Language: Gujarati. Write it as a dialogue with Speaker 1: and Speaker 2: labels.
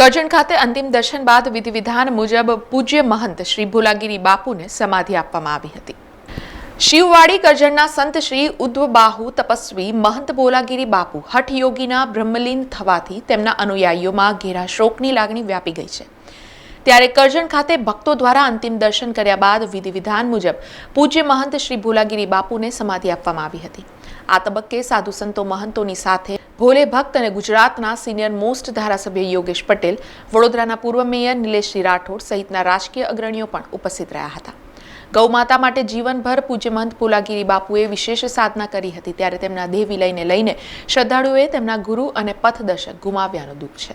Speaker 1: કરજણ ખાતે અંતિમ દર્શન બાદ વિધિ વિધાન મુજબ પૂજ્ય મહંત શ્રી ભોલાગીરી બાપુને સમાધિ આપવામાં આવી હતી. શિવવાડી કરજણના સંત શ્રી ઉદ્વબાહુ તપસ્વી મહંત ભોલાગીરી બાપુ હઠયોગીના બ્રહ્મલીન થવાથી તેમના અનુયાયીઓમાં ઘેરા શોકની લાગણી વ્યાપી ગઈ છે. ત્યારે કરજણ ખાતે ભક્તો દ્વારા અંતિમ દર્શન કર્યા બાદ વિધિવિધાન મુજબ પૂજ્ય મહંત શ્રી ભોલાગીરી બાપુને સમાધિ આપવામાં આવી હતી. આ તબક્કે સાધુ સંતો મહંતોની સાથે ભોલે ભક્ત અને ગુજરાતના સિનિયર મોસ્ટ ધારાસભ્ય યોગેશ પટેલ, વડોદરાના પૂર્વ મેયર નિલેશજી રાઠોડ સહિતના રાજકીય અગ્રણીઓ પણ ઉપસ્થિત રહ્યા હતા. ગૌમાતા માટે જીવનભર પૂજ્ય મહંત પુલાગીરી બાપુએ વિશેષ સાધના કરી હતી, ત્યારે તેમના દેહ વિલયને લઈને શ્રદ્ધાળુઓએ તેમના ગુરુ અને પથદર્શક ગુમાવ્યાનું દુઃખ છે.